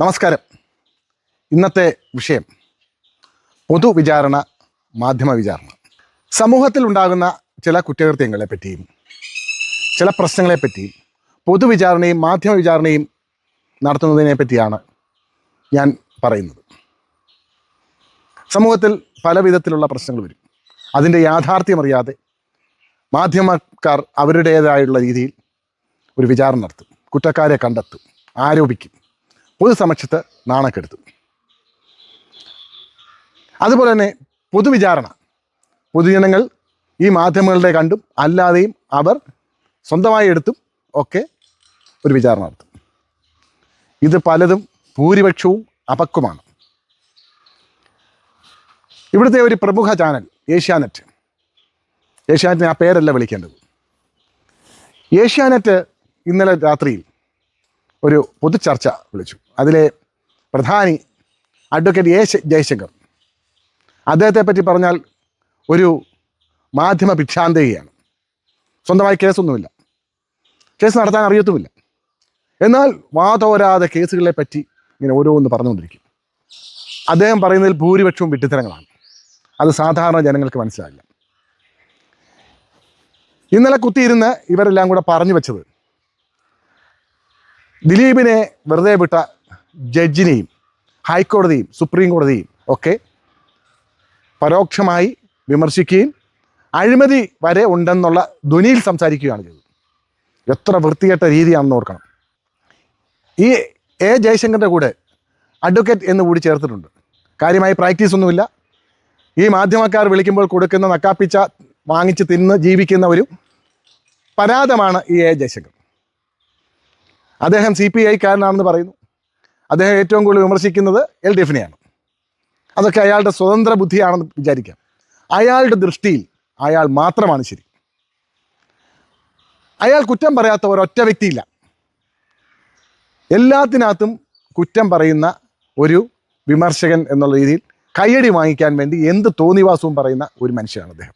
നമസ്കാരം. ഇന്നത്തെ വിഷയം പൊതുവിചാരണ മാധ്യമ വിചാരണ സമൂഹത്തിൽ ഉണ്ടാകുന്ന ചില കുറ്റകൃത്യങ്ങളെ പറ്റിയും ചില പ്രശ്നങ്ങളെ പറ്റിയും പൊതുവിചാരണയും മാധ്യമ വിചാരണയും നടത്തുന്നതിനെ പറ്റിയാണ് ഞാൻ പറയുന്നത്. സമൂഹത്തിൽ പല വിധത്തിലുള്ള പ്രശ്നങ്ങൾ വരും. അതിന്റെ യാഥാർത്ഥ്യം അറിയാതെ മാധ്യമക്കാർ അവരുടേതായുള്ള രീതിയിൽ ഒരു വിചാരണ നടത്തും കുറ്റക്കാരെ കണ്ടെത്തും ആരോപിക്കും. പൊതുസമക്ഷത്ത് നാണക്കെടുത്തു. അതുപോലെ തന്നെ പൊതുവിചാരണ. പൊതുജനങ്ങൾ ഈ മാധ്യമങ്ങളുടെ കണ്ടും അല്ലാതെയും അവർ സ്വന്തമായി എടുത്തും ഒക്കെ ഒരു വിചാരണ നടത്തും. ഇത് പലതും ഭൂരിപക്ഷവും അപക്വമാണ്. ഇവിടുത്തെ ഒരു പ്രമുഖ ചാനൽ ഏഷ്യാനെറ്റ്. ഏഷ്യാനെറ്റിന് ആ പേരല്ല വിളിക്കേണ്ടത്. ഏഷ്യാനെറ്റ് ഇന്നലെ രാത്രിയിൽ ഒരു പൊതുചർച്ച വിളിച്ചു. അതിലെ പ്രധാനി അഡ്വക്കേറ്റ് എ ജയശങ്കർ. അദ്ദേഹത്തെ പറ്റി പറഞ്ഞാൽ ഒരു മാധ്യമ ഭിക്ഷാന്തകയാണ് സ്വന്തമായി കേസൊന്നുമില്ല. കേസ് നടത്താൻ അറിയത്തുമില്ല. എന്നാൽ വാതോരാതെ കേസുകളെ പറ്റി ഇങ്ങനെ ഓരോന്ന് പറഞ്ഞുകൊണ്ടിരിക്കും. അദ്ദേഹം പറയുന്നതിൽ ഭൂരിപക്ഷവും വിട്ടിത്തരങ്ങളാണ് അത് സാധാരണ ജനങ്ങൾക്ക് മനസ്സിലാകില്ല. ഇന്നലെ കുത്തിയിരുന്ന് ഇവരെല്ലാം കൂടെ പറഞ്ഞു വെച്ചത് ദിലീപിനെ വെറുതെ വിട്ട ജഡ്ജിനെയും ഹൈക്കോടതിയും സുപ്രീം കോടതിയും ഒക്കെ പരോക്ഷമായി വിമർശിക്കുകയും അഴിമതി വരെ ഉണ്ടെന്നുള്ള ധ്വനിയിൽ സംസാരിക്കുകയാണ് ചെയ്തത്. എത്ര വൃത്തികെട്ട രീതിയാണെന്ന് ഓർക്കണം. ഈ എ ജയശങ്കറിന്റെ കൂടെ അഡ്വക്കേറ്റ് എന്ന് കൂടി ചേർത്തിട്ടുണ്ട്. കാര്യമായി പ്രാക്ടീസ് ഒന്നുമില്ല. ഈ മാധ്യമക്കാർ വിളിക്കുമ്പോൾ കൊടുക്കുന്ന നക്കാപ്പിച്ച വാങ്ങിച്ച് തിന്ന് ജീവിക്കുന്ന ഒരു പരാതമാണ് ഈ എ ജയശങ്കർ. അദ്ദേഹം സി പി ഐക്കാരനാണെന്ന് പറയുന്നു. അദ്ദേഹം ഏറ്റവും കൂടുതൽ വിമർശിക്കുന്നത് എൽ ഡി എഫിനെയാണ്. അതൊക്കെ അയാളുടെ സ്വതന്ത്ര ബുദ്ധിയാണെന്ന് വിചാരിക്കാം. അയാളുടെ ദൃഷ്ടിയിൽ അയാൾ മാത്രമാണ് ശരി. അയാൾ കുറ്റം പറയാത്ത ഒരൊറ്റ വ്യക്തിയില്ല. എല്ലാത്തിനകത്തും കുറ്റം പറയുന്ന ഒരു വിമർശകൻ എന്നുള്ള രീതിയിൽ കയ്യടി വാങ്ങിക്കാൻ വേണ്ടി എന്ത് തോന്നിവാസവും പറയുന്ന ഒരു മനുഷ്യനാണ് അദ്ദേഹം.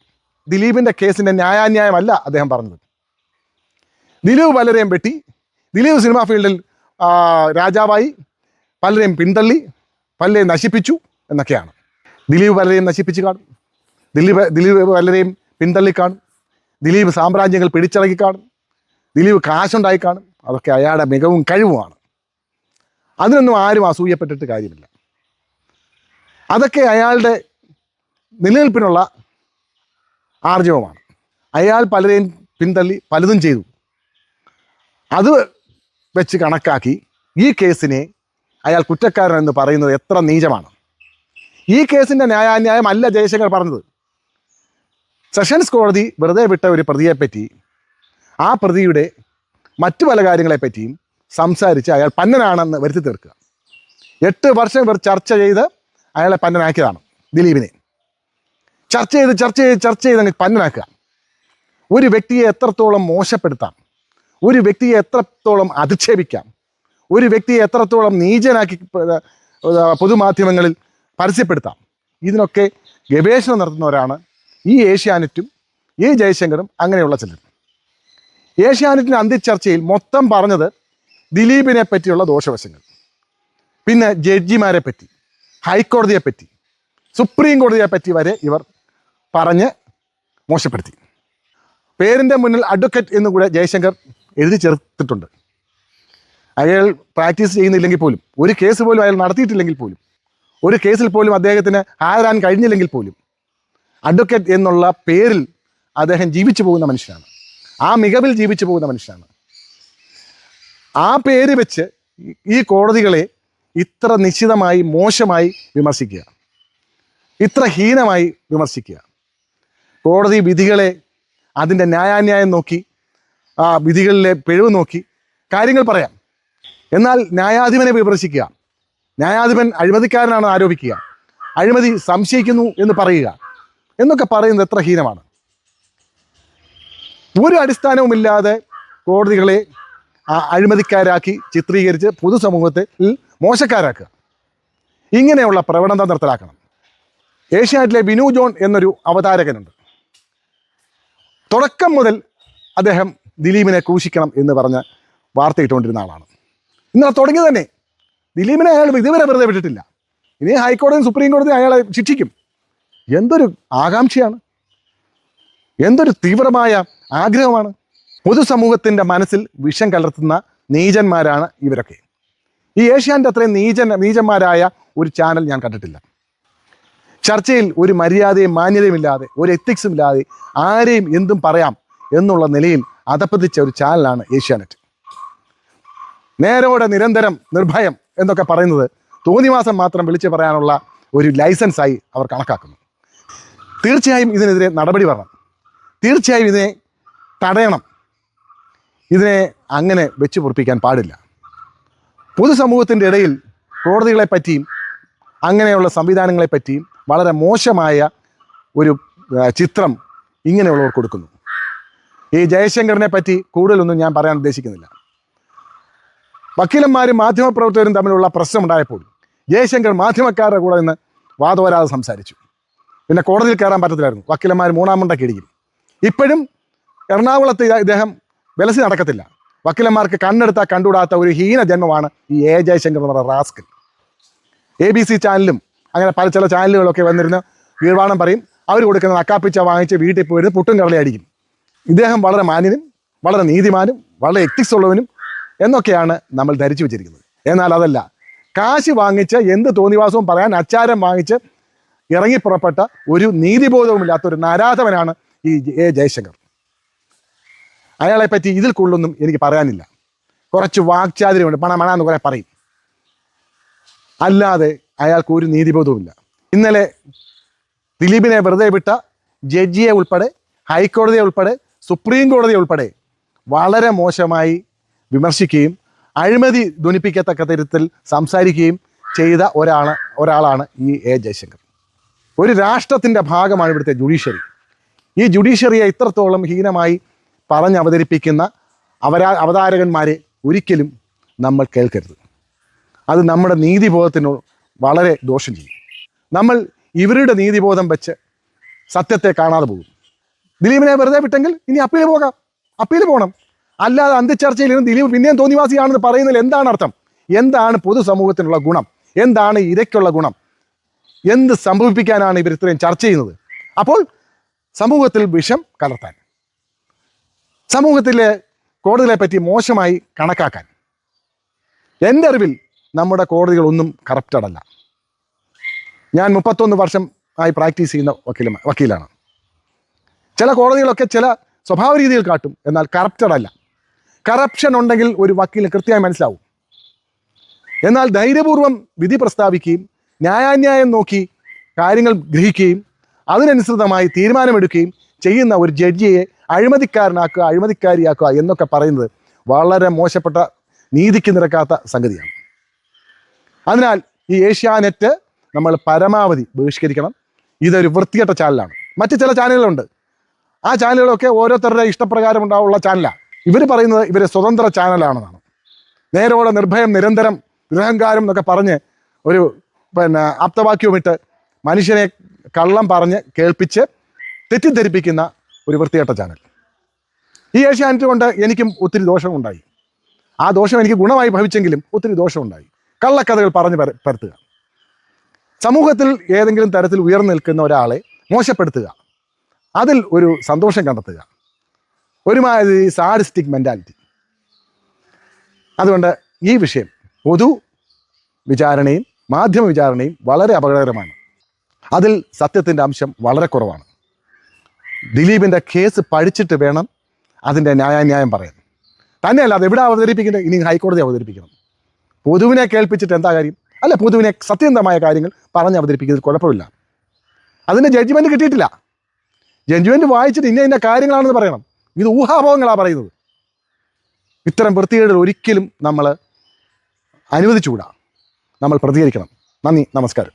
ദിലീപിന്റെ കേസിന്റെ ന്യായാന്യായമല്ല അദ്ദേഹം പറഞ്ഞത്. ദിലീപ് പലരെയും വെട്ടി. ദിലീപ് സിനിമാ ഫീൽഡിൽ രാജാവായി. പലരെയും പിന്തള്ളി പലരെയും നശിപ്പിച്ചു എന്നൊക്കെയാണ്. ദിലീപ് പലരെയും നശിപ്പിച്ച് കാണും. ദിലീപ് ദിലീപ് പലരെയും പിന്തള്ളി കാണും. ദിലീപ് സാമ്രാജ്യങ്ങൾ പിടിച്ചടക്കി കാണും. ദിലീപ് കാശുണ്ടായി കാണും. അതൊക്കെ അയാളുടെ മികവും കഴിവുമാണ്. അതിനൊന്നും ആരും അസൂയപ്പെട്ടിട്ട് കാര്യമില്ല. അതൊക്കെ അയാളുടെ നിലനിൽപ്പിനുള്ള ആർജവമാണ്. അയാൾ പലരെയും പിന്തള്ളി പലതും ചെയ്തു. അത് വെച്ച് കണക്കാക്കി ഈ കേസിനെ അയാൾ കുറ്റക്കാരൻ എന്ന് പറയുന്നത് എത്ര നീചമാണ്? ഈ കേസിന്റെ ന്യായാന്യായം അല്ല ജയശങ്കർ പറഞ്ഞത്. സെഷൻസ് കോടതി വെറുതെ വിട്ട ഒരു പ്രതിയെപ്പറ്റി ആ പ്രതിയുടെ മറ്റു പല കാര്യങ്ങളെപ്പറ്റിയും സംസാരിച്ച് അയാൾ പന്നനാണെന്ന് വരുത്തി തീർക്കുക. എട്ട് വർഷം ഇവർ ചർച്ച ചെയ്ത് അയാളെ പന്നനാക്കിയതാണ് ദിലീപിനെ. ചർച്ച ചെയ്ത് ചർച്ച ചെയ്ത് ചർച്ച ചെയ്ത് അങ്ങ് പന്നനാക്കുക. ഒരു വ്യക്തിയെ എത്രത്തോളം മോശപ്പെടുത്താം ഒരു വ്യക്തിയെ എത്രത്തോളം അധിക്ഷേപിക്കാം ഒരു വ്യക്തിയെ എത്രത്തോളം നീചനാക്കി പൊതുമാധ്യമങ്ങളിൽ പരസ്യപ്പെടുത്താം. ഇതിനൊക്കെ ഗവേഷണം നടത്തുന്നവരാണ് ഈ ഏഷ്യാനെറ്റും ഈ ജയശങ്കറും അങ്ങനെയുള്ള ചിലർ. ഏഷ്യാനെറ്റിന്റെ അന്ത്യചർച്ചയിൽ മൊത്തം പറഞ്ഞത് ദിലീപിനെ പറ്റിയുള്ള ദോഷവശങ്ങൾ. പിന്നെ ജഡ്ജിമാരെ പറ്റി ഹൈക്കോടതിയെ പറ്റി സുപ്രീം കോടതിയെ പറ്റി വരെ ഇവർ പറഞ്ഞ് മോശപ്പെടുത്തി. പേരിന്റെ മുന്നിൽ അഡ്വക്കേറ്റ് എന്നുകൂടെ ജയശങ്കർ എഴുതി ചേർത്തിട്ടുണ്ട്. അയാൾ പ്രാക്ടീസ് ചെയ്യുന്നില്ലെങ്കിൽ പോലും ഒരു കേസ് പോലും അയാൾ നടത്തിയിട്ടില്ലെങ്കിൽ പോലും ഒരു കേസിൽ പോലും അദ്ദേഹത്തിന് ആരാൻ കഴിഞ്ഞില്ലെങ്കിൽ പോലും അഡ്വക്കേറ്റ് എന്നുള്ള പേരിൽ അദ്ദേഹം ജീവിച്ചു പോകുന്ന മനുഷ്യനാണ്. ആ മികവിൽ ജീവിച്ചു പോകുന്ന മനുഷ്യനാണ്. ആ പേര് വെച്ച് ഈ- കോടതികളെ ഇത്ര നിശ്ചിതമായി മോശമായി വിമർശിക്കുക. ഇത്ര ഹീനമായി വിമർശിക്കുക. കോടതി വിധികളെ അതിന്റെ ന്യായാന്യായം നോക്കി ആ വിധികളിലെ പിഴവ് നോക്കി കാര്യങ്ങൾ പറയാം. എന്നാൽ ന്യായാധിപനെ വിമർശിക്കുക. ന്യായാധിപൻ അഴിമതിക്കാരനാണെന്ന് ആരോപിക്കുക. അഴിമതി സംശയിക്കുന്നു എന്ന് പറയുക. എന്നൊക്കെ പറയുന്നത് എത്ര ഹീനമാണ്. ഒരു അടിസ്ഥാനവുമില്ലാതെ കോടതികളെ അഴിമതിക്കാരാക്കി ചിത്രീകരിച്ച് പൊതുസമൂഹത്തിൽ മോശക്കാരാക്കുക. ഇങ്ങനെയുള്ള പ്രവണത നിർത്തലാക്കണം. ഏഷ്യാനെറ്റിലെ വിനു ജോൺ എന്നൊരു അവതാരകനുണ്ട്. തുടക്കം മുതൽ അദ്ദേഹം ദിലീപിനെ ക്രൂശിക്കണം എന്ന് പറഞ്ഞ് വാർത്തയിട്ടുകൊണ്ടിരുന്ന ആളാണ്. ഇന്നലെ തുടങ്ങി തന്നെ. ദിലീപിനെ അയാൾ ഇതുവരെ വെറുതെ വിട്ടിട്ടില്ല. ഇനി ഹൈക്കോടതിയും സുപ്രീം കോടതിയും അയാളെ ശിക്ഷിക്കും. എന്തൊരു ആകാംക്ഷയാണ്. എന്തൊരു തീവ്രമായ ആഗ്രഹമാണ്. പൊതുസമൂഹത്തിന്റെ മനസ്സിൽ വിഷം കലർത്തുന്ന നീചന്മാരാണ് ഇവരൊക്കെ. ഈ ഏഷ്യാന്റെ അത്രയും നീചൻ നീചന്മാരായ ഒരു ചാനൽ ഞാൻ കണ്ടിട്ടില്ല. ചർച്ചയിൽ ഒരു മര്യാദയും മാന്യതയും ഇല്ലാതെ ഒരു എത്തിക്സും ഇല്ലാതെ ആരെയും എന്തും പറയാം എന്നുള്ള നിലയിൽ അതപ്പതിച്ച ഒരു ചാനലാണ് ഏഷ്യാനെറ്റ്. നേരോടെ നിരന്തരം നിർഭയം എന്നൊക്കെ പറയുന്നത് തോന്നിവാസം മാത്രം വിളിച്ചു പറയാനുള്ള ഒരു ലൈസൻസായി അവർ കണക്കാക്കുന്നു. തീർച്ചയായും ഇതിനെതിരെ നടപടി വരണം. തീർച്ചയായും ഇതിനെ തടയണം. ഇതിനെ അങ്ങനെ വെച്ച് പൊറപ്പിക്കാൻ പാടില്ല. പൊതുസമൂഹത്തിന്റെ ഇടയിൽ കോടതികളെ പറ്റിയും അങ്ങനെയുള്ള സംവിധാനങ്ങളെ പറ്റിയും വളരെ മോശമായ ഒരു ചിത്രം ഇങ്ങനെയുള്ളവർ കൊടുക്കുന്നു. ഈ ജയശങ്കറിനെ പറ്റി കൂടുതലൊന്നും ഞാൻ പറയാൻ ഉദ്ദേശിക്കുന്നില്ല. വക്കീലന്മാരും മാധ്യമപ്രവർത്തകരും തമ്മിലുള്ള പ്രശ്നമുണ്ടായപ്പോൾ ജയശങ്കർ മാധ്യമക്കാരുടെ കൂടെ നിന്ന് വാദവരാതെ സംസാരിച്ചു. പിന്നെ കോടതിയിൽ കയറാൻ പറ്റത്തില്ലായിരുന്നു. വക്കീലന്മാർ മൂന്നാം മുണ്ടൊക്കെ ഇടിക്കും. ഇപ്പോഴും എറണാകുളത്ത് ഇദ്ദേഹം വിലസി നടക്കത്തില്ല. വക്കീലന്മാർക്ക് കണ്ണെടുത്താൽ കണ്ടുകൂടാത്ത ഒരു ഹീന ജന്മമാണ് ഈ എ ജയശങ്കർ എന്ന് പറയുന്ന റാസ്കൽ. എ ബി സി ചാനലും അങ്ങനെ പല ചില ചാനലുകളൊക്കെ വന്നിരുന്ന് വീഴ്വാണം പറയും. അവർ കൊടുക്കുന്ന അക്കാപ്പിച്ച വാങ്ങിച്ച് വീട്ടിൽ പോയിരുന്ന് പുട്ടും കടലയടിക്കും ഇദ്ദേഹം വളരെ മാന്യനും വളരെ നീതിമാനും വളരെ എത്തിക്സ് ഉള്ളവനും എന്നൊക്കെയാണ് നമ്മൾ ധരിച്ചു വെച്ചിരിക്കുന്നത്. എന്നാൽ അതല്ല. കാശ് വാങ്ങിച്ച് എന്ത് തോന്നിവാസവും പറയാൻ അച്ചാരം വാങ്ങിച്ച് ഇറങ്ങി പുറപ്പെട്ട ഒരു നീതിബോധവുമില്ലാത്ത ഒരു നരാധവനാണ് ഈ എ ജയശങ്കർ. അയാളെ പറ്റി ഇതിൽ കൂടുതലൊന്നും എനിക്ക് പറയാനില്ല. കുറച്ച് വാക്ചാതിരിയുണ്ട് പണ എന്ന് കുറെ പറയും. അല്ലാതെ അയാൾക്ക് ഒരു നീതിബോധവുമില്ല. ഇന്നലെ ദിലീപിനെ വെറുതെ വിട്ട ജഡ്ജിയെ ഉൾപ്പെടെ ഹൈക്കോടതിയെ ഉൾപ്പെടെ സുപ്രീം കോടതിയെ ഉൾപ്പെടെ വളരെ മോശമായി വിമർശിക്കുകയും അഴിമതി ധ്വനിപ്പിക്കത്തക്ക തരത്തിൽ സംസാരിക്കുകയും ചെയ്ത ഒരാണ് ഒരാളാണ് ഈ എ ജയശങ്കർ. ഒരു രാഷ്ട്രത്തിന്റെ ഭാഗമാണ് ഇവിടുത്തെ ജുഡീഷ്യറി. ഈ ജുഡീഷ്യറിയെ ഇത്രത്തോളം ഹീനമായി പറഞ്ഞ് അവതരിപ്പിക്കുന്ന അവരാ അവതാരകന്മാരെ ഒരിക്കലും നമ്മൾ കേൾക്കരുത്. അത് നമ്മുടെ നീതിബോധത്തിന് വളരെ ദോഷം ചെയ്യും. നമ്മൾ ഇവരുടെ നീതിബോധം വെച്ച് സത്യത്തെ കാണാതെ പോകും. ദിലീപിനെ വെറുതെ വിട്ടെങ്കിൽ ഇനി അപ്പീൽ പോകാം. അപ്പീൽ പോകണം അല്ലാതെ അന്ത്യചർച്ചയിൽ ഇരുന്ന് ദിലീപ് പിന്നെയും തോന്നിവാസിയാണെന്ന് പറയുന്നതിൽ എന്താണ് അർത്ഥം? എന്താണ് പൊതുസമൂഹത്തിനുള്ള ഗുണം? എന്താണ് ഇരയ്ക്കുള്ള ഗുണം? എന്ത് സംഭവിപ്പിക്കാനാണ് ഇവർ ഇത്രയും ചർച്ച ചെയ്യുന്നത്? അപ്പോൾ സമൂഹത്തിൽ വിഷം കലർത്താൻ സമൂഹത്തിലെ കോടതികളെ പറ്റി മോശമായി കണക്കാക്കാൻ. എന്റെ അറിവിൽ നമ്മുടെ കോടതികളൊന്നും കറപ്റ്റഡ് അല്ല. ഞാൻ മുപ്പത്തൊന്ന് വർഷം ആയി പ്രാക്ടീസ് ചെയ്യുന്ന വക്കീല വക്കീലാണ്. ചില കോടതികളൊക്കെ ചില സ്വഭാവ രീതിയിൽ കാട്ടും എന്നാൽ കറപ്റ്റഡ് അല്ല. കറപ്ഷൻ ഉണ്ടെങ്കിൽ ഒരു വക്കീലിന് കൃത്യമായി മനസ്സിലാവും. എന്നാൽ ധൈര്യപൂർവം വിധി പ്രസ്താവിക്കുകയും ന്യായാന്യായം നോക്കി കാര്യങ്ങൾ ഗ്രഹിക്കുകയും അതിനനുസൃതമായി തീരുമാനമെടുക്കുകയും ചെയ്യുന്ന ഒരു ജഡ്ജിയെ അഴിമതിക്കാരനാക്കുക അഴിമതിക്കാരിയാക്കുക എന്നൊക്കെ പറയുന്നത് വളരെ മോശപ്പെട്ട നീതിക്ക് നിരക്കാത്ത സംഗതിയാണ്. അതിനാൽ ഈ ഏഷ്യാനെറ്റ് നമ്മൾ പരമാവധി ബഹിഷ്കരിക്കണം. ഇതൊരു വൃത്തികെട്ട ചാനലാണ് മറ്റ് ചില ചാനലുകളുണ്ട് ആ ചാനലുകളൊക്കെ ഓരോരുത്തരുടെ ഇഷ്ടപ്രകാരം ഉണ്ടാവുള്ള ചാനലാണ് ഇവർ പറയുന്നത് ഇവരെ സ്വതന്ത്ര ചാനലാണെന്നാണ്. നേരോടെ നിർഭയം നിരന്തരം ഗൃഹങ്കാരം എന്നൊക്കെ പറഞ്ഞ് ഒരു പിന്നെ ആപ്തവാക്യവുമിട്ട് മനുഷ്യനെ കള്ളം പറഞ്ഞ് കേൾപ്പിച്ച് തെറ്റിദ്ധരിപ്പിക്കുന്ന ഒരു വൃത്തികെട്ട ചാനൽ. ഈ ഏഷ്യാനെറ്റ് കൊണ്ട് എനിക്കും ഒത്തിരി ദോഷമുണ്ടായി ആ ദോഷം എനിക്ക് ഗുണമായി ഭവിച്ചെങ്കിലും ഒത്തിരി ദോഷമുണ്ടായി. കള്ളക്കഥകൾ പറഞ്ഞ് പര- പരത്തുക. സമൂഹത്തിൽ ഏതെങ്കിലും തരത്തിൽ ഉയർന്നു നിൽക്കുന്ന ഒരാളെ മോശപ്പെടുത്തുക. അതിൽ ഒരു സന്തോഷം കണ്ടെത്തുക. ഒരുമാതിരി സാഡിസ്റ്റിക് മെന്റാലിറ്റി അതുകൊണ്ട് ഈ വിഷയം പൊതു വിചാരണയും മാധ്യമ വിചാരണയും വളരെ അപകടകരമാണ്. അതിൽ സത്യത്തിന്റെ അംശം വളരെ കുറവാണ്. ദിലീപിന്റെ കേസ് പഠിച്ചിട്ട് വേണം അതിന്റെ ന്യായാന്യായം പറയാൻ. തന്നെയല്ല അത് എവിടെ അവതരിപ്പിക്കേണ്ടത്? ഇനി ഹൈക്കോടതി അവതരിപ്പിക്കണം. പൊതുവിനെ കേൾപ്പിച്ചിട്ട് എന്താ കാര്യം? അല്ല പൊതുവിനെ സത്യന്തമായ കാര്യങ്ങൾ പറഞ്ഞ് അവതരിപ്പിക്കുന്നത് കുഴപ്പമില്ല. അതിന്റെ ജഡ്ജ്മെന്റ് കിട്ടിയിട്ടില്ല. ജഡ്ജ്മെന്റ് വായിച്ചിട്ട് ഇന്ന ഇന്ന കാര്യങ്ങളാണെന്ന് പറയണം. ഇത് ഊഹാഭോഗങ്ങളാണ് പറയുന്നത്. ഇത്തരം വൃത്തികേടുകൾ ഒരിക്കലും നമ്മൾ അനുവദിച്ചുകൂടാ. നമ്മൾ പ്രതികരിക്കണം. നന്ദി നമസ്കാരം.